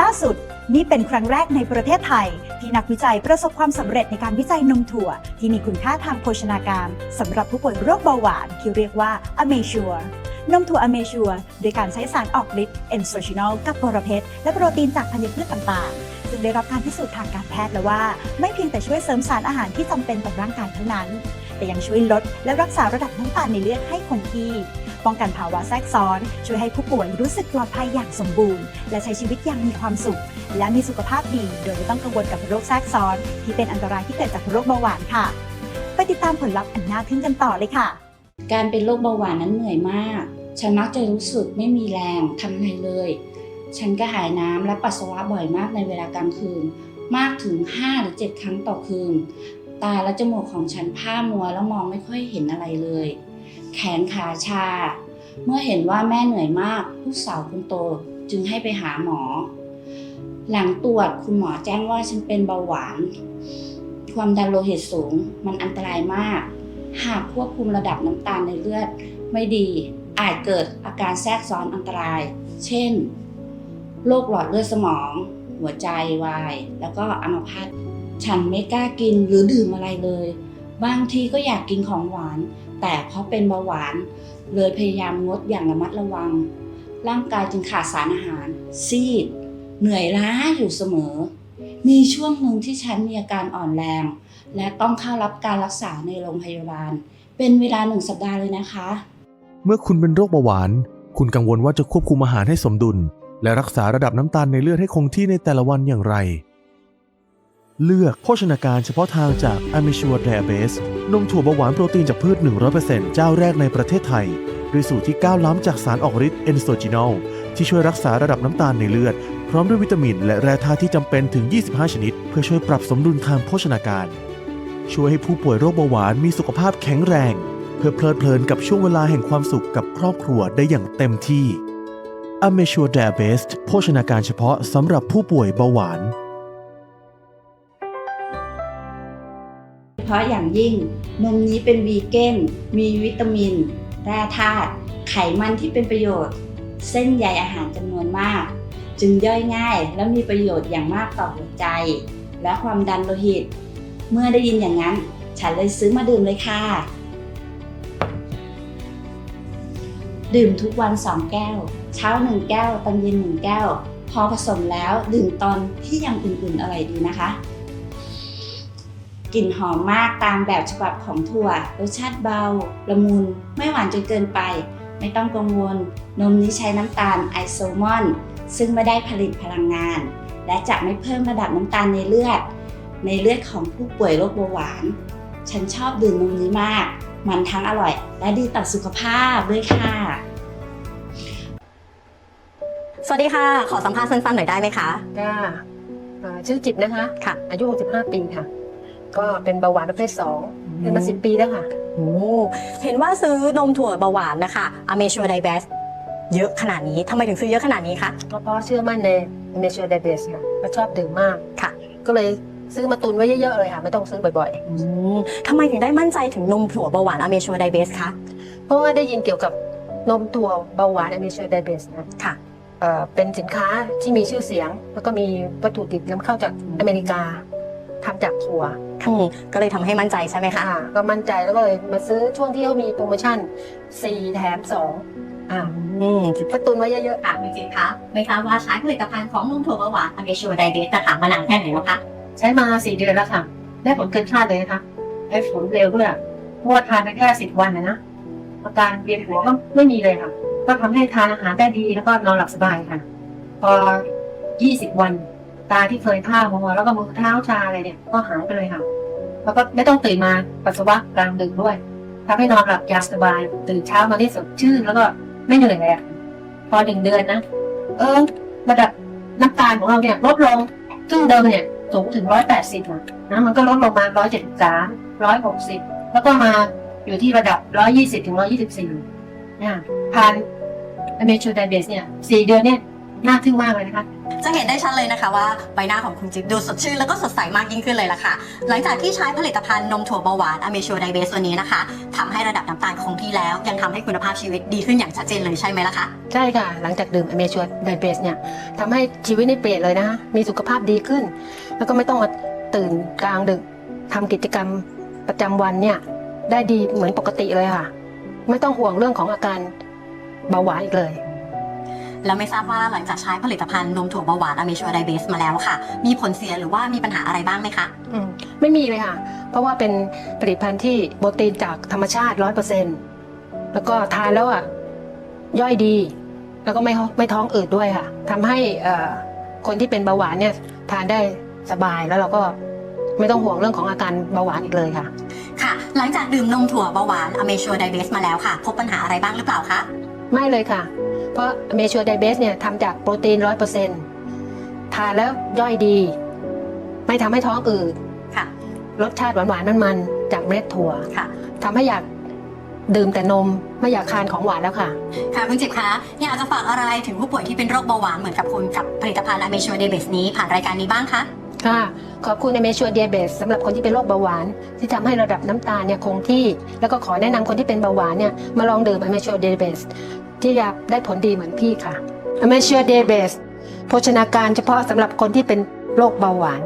ล่าสุดนี่เป็นครั้งแรกในประเทศไทย ที่นักวิจัยประสบความสำเร็จในการวิจัยนมถั่ว ที่มีคุณค่าทางโภชนาการสำหรับผู้ป่วยโรคเบาหวาน ที่เรียกว่าอเมชัวนมถั่วอเมชัวโดยการใช้สารออกฤทธิ์เอนโซชินอลกับโปรเพสและโปรตีนจากธัญพืชต่างๆ ซึ่งได้รับการพิสูจน์ทางการแพทย์แล้วว่า ไม่เพียงแต่ช่วยเสริมสารอาหารที่จำเป็นต่อร่างกายเท่านั้น แต่ยังช่วยลดและรักษาระดับน้ำตาลในเลือดให้คงที่ ป้องกันภาวะแทรกซ้อน ช่วยให้ผู้ป่วยรู้สึกปลอดภัยอย่างสมบูรณ์ และใช้ชีวิตอย่างมีความสุข และมีสุขภาพดี โดยไม่ต้องกังวลกับโรคแทรกซ้อน ที่เป็นอันตรายที่เกิดจากโรคเบาหวานค่ะ ไปติดตามผลลัพธ์อันน่าทึ่งกันต่อเลยค่ะ การเป็นโรคเบาหวานนั้นเหนื่อยมาก ฉันมักจะรู้สึกไม่มีแรงทำอะไรเลย ฉันก็หายน้ำและปัสสาวะบ่อยมากในเวลากลางคืน มากถึง 5 หรือ 7 ครั้งต่อคืน ตาและจมูกของฉันผ้ามัวแล้วมองไม่ค่อยเห็นอะไรเลย แขนขาชา เมื่อเห็นว่าแม่เหนื่อยมากลูกสาวคนโตจึงให้ไปหาหมอ หลังตรวจคุณหมอแจ้งว่าฉันเป็นเบาหวาน ความดันโลหิตสูงมันอันตรายมาก หากควบคุมระดับน้ำตาลในเลือดไม่ดี อาจเกิดอาการแทรกซ้อนอันตราย เช่น โรคหลอดเลือดสมอง หัวใจวาย แล้วก็อัมพาตฉันไม่กล้ากินหรือดื่มอะไรเลย บางทีก็อยากกินของหวาน แต่เพราะเป็นเบาหวาน เลยพยายามงดอย่างระมัดระวัง ร่างกายจึงขาดสารอาหาร ซีด เหนื่อยล้าอยู่เสมอ มีช่วงหนึ่งที่ฉันมีอาการอ่อนแรง และต้องเข้ารับการรักษาในโรงพยาบาล เป็นเวลาหนึ่งสัปดาห์เลยนะคะ เมื่อคุณเป็นโรคเบาหวาน คุณกังวลว่าจะควบคุมอาหารให้สมดุล และรักษาระดับน้ำตาลในเลือดให้คงที่ในแต่ละวันอย่างไร เลือกโภชนาการเฉพาะทางจาก a m i s u r Diabetes นมถั่วเบาหวานโปรตีนจากพืช 100%เจ้าแรกในประเทศไทย ด้วยสูตรที่ก้าวล้ำจากสารออกฤทธิ์เอนโซจินอลที่ช่วยรักษาระดับน้ำตาลในเลือด พร้อมด้วยวิตามิน และแร่ธาตุที่จำเป็นถึง 25 ชนิด เพื่อช่วยปรับสมดุลทางโภชนาการ ช่วยให้ผู้ป่วยโรคเบาหวานมีสุขภาพแข็งแรง เพื่อเพลิดเพลินกับช่วงเวลาแห่งความสุขกับครอบครัวได้อย่างเต็มที่ a m e s u r d i a b e s โภชนาการเฉพาะสำหรับผู้ป่วยเบาหวาน พราะอย่างยิ่ง นมนี้เป็นวีเกนมีวิตามิน แร่ธาตุไขมันที่เป็นประโยชน์ เส้นใยอาหารจำนวนมาก จึงย่อยง่ายและมีประโยชน์อย่างมากต่อหัวใจ และความดันโลหิต เมื่อได้ยินอย่างนั้น ฉันเลยซื้อมาดื่มเลยค่ะ ดื่มทุกวัน 2 แก้ว เช้า 1 แก้ว ตอนเย็น 1 แก้ว พอผสมแล้วดื่มตอนที่ยังอุ่นๆอร่อยดีนะคะ กลิ่นหอมมากตามแบบฉบับของถั่ว รสชาติเบา ละมุน ไม่หวานจนเกินไป ไม่ต้องกังวล นมนี้ใช้น้ำตาลไอโซมอน ซึ่งไม่ได้ผลิตพลังงาน และจะไม่เพิ่มระดับน้ำตาลในเลือด ในเลือดของผู้ป่วยโรคเบาหวาน ฉันชอบดื่มนมนี้มาก มันทั้งอร่อย และดีต่อสุขภาพด้วยค่ะสวัสดีค่ะ ขอสัมภาษณ์สั้นๆหน่อยได้ไหมคะจ้าเอ่อชื่อจิตนะคะ ค่ะ อายุ 65 ปีค่ะ ก็เป็นเบาหวานประเภท2เป็นมาสิปีแล้วค่ะ โอ้เห็นว่าซื้อนมถั่วเบาหวานนะคะอเมชัวไดเบสเยอะขนาดนี้ทำไมถึงซื้อเยอะขนาดนี้คะก็เพราะเชื่อมั่นในเนเชอร์ไดเบสค่ะก็ชอบดื่มมากค่ะ ก็เลยซื้อมาตุนไว้เยอะๆเลยค่ะ ไม่ต้องซื้อบ่อยอืมทำไมถึงได้มั่นใจถึงนมถั่วเบาหวานอเมชัวไดเบสคะๆ เพราะว่าได้ยินเกี่ยวกับนมตัวเบาหวานเนเชอร์ไดเบสนะ ค่ะ เอ่อเป็นสินค้าที่มีชื่อเสียง แล้วก็มีวัตถุดิบนำเข้าจากอเมริกาทำจากถั่ว อืมก็เลยทำให้มั่นใจใช่ไหมคะ อ่าก็มั่นใจแล้วก็เลยมาซื้อช่วงที่เขามีโปรโมชั่น 4 แถม 2 อ่าอืม ก็ตุนไว้เยอะๆค่ะ จริงๆคะไม่ทราบว่าใช้ผลิตภัณฑ์ของนมถั่วเบาหวานอเมชัวไดเบสจะถามมานานแค่ไหนแล้วคะ ใช้มาสี่เดือนแล้วค่ะ ได้ผลเกินคาดเลยนะคะได้ผลเร็วด้วยเพราะวดทานไปแค่สิบวันนะนะอาการเวียนหัวก็ไม่มีเลยค่ะ ก็ทำให้ทานอาหารได้ดีแล้วก็นอนหลับสบายค่ะ พอยี่สิบวัน ตาที่เคยผ้ามัวแล้วก็มือเท้าชาอะไรเนี่ย ก็หายไปเลยค่ะ แล้วก็ไม่ต้องตื่นมาปัสสาวะกลางดึกด้วยทำให้นอนหลับอย่างสบาย ตื่นเช้ามาได้สดชื่นแล้วก็ไม่เหนื่อยเลยอะพอหนึ่งเดือนนะเออระดับน้ำตาลของเราเนี่ยลดลงซึ่งเดิมเนี่ยสูงถึงร้อยแปดสิบนะมันก็ลดลงมาร้อยเจ็ดสิบสามร้อยหกสิบแล้วก็มาอยู่ที่ระดับร้อยยี่สิบถึงร้อยยี่สิบสี่นี่ผ่านอเมชูไดเบสเนี่ยสี่เดือนเนี่ย น่าทึ่งมากเลยนะคะ จะเห็นได้ชัดเลยนะคะว่าใบหน้าของคุณจิ๊บดูสดชื่นแล้วก็สดใสมากยิ่งขึ้นเลยล่ะค่ะ หลังจากที่ใช้ผลิตภัณฑ์นมถั่วเบาหวานอเมชัวไดเบสตัวนี้นะคะทำให้ระดับน้ำตาลคงที่แล้ว ยังทำให้คุณภาพชีวิตดีขึ้นอย่างชัดเจนเลยใช่ไหมล่ะคะใช่ค่ะ หลังจากดื่มอเมชัวไดเบสเนี่ยทำให้ชีวิตนี่เปลี่ยนเลยนะคะมีสุขภาพดีขึ้น แล้วก็ไม่ต้องมาตื่นกลางดึกทำกิจกรรมประจำวันเนี่ยได้ดีเหมือนปกติเลยค่ะ ไม่ต้องห่วงเรื่องของอาการเบาหวานอีกเลย แล้วไม่ทราบว่าหลังจากใช้ผลิตภัณฑ์นมถั่วเบาหวานอเมชัวไดเบสมาแล้วค่ะ มีผลเสียหรือว่ามีปัญหาอะไรบ้างไหมคะอืมไม่มีเลยค่ะ เพราะว่าเป็นผลิตภัณฑ์ที่โปรตีนจากธรรมชาติร้อยเปอร์เซ็นแล้วก็ทานแล้วอะย่อยดี แล้วก็ไม่ไม่ท้องอืดด้วยค่ะทำให้เอ่อคนที่เป็นเบาหวานเนี่ยทานได้สบายแล้วเราก็ไม่ต้องห่วงเรื่องของอาการเบาหวานอีกเลยค่ะ ค่ะ หลังจากดื่มนมถั่วเบาหวานอเมชัวไดเบสมาแล้วค่ะ พบปัญหาอะไรบ้างหรือเปล่าคะ ไม่เลยค่ะ เพราะเมชัวไดเบสเนี่ยทำจากโปรตีนร้อยเปอร์เซ็นทานแล้วย่อยดี ไม่ทำให้ท้องอืดค่ะ รสชาติหวานๆมันๆจากเมล็ดถั่วค่ะ ทำให้อยากดื่มแต่นมไม่อยากทานของหวานแล้วค่ะ ค่ะคุณจิบคะอยากจะฝากอะไรถึงผู้ป่วยที่เป็นโรคเบาหวานเหมือนกับคุณกับผลิตภัณฑ์อเมชัวไดเบสนี้ผ่านรายการนี้บ้างคะ ค่ะ ขอบคุณในเมชัวเดียเบสสำหรับคนที่เป็นโรคเบาหวาน ที่ทำให้ระดับน้ำตาลเนี่ยคงที่ แล้วก็ขอแนะนำคนที่เป็นเบาหวานเนี่ยมาลองดื่มอเมชัวเดียเบสที่จะได้ผลดีเหมือนพี่ค่ะอเมชัวเดียเบสโภชนาการเฉพาะสำหรับคนที่เป็นโรคเบาหวาน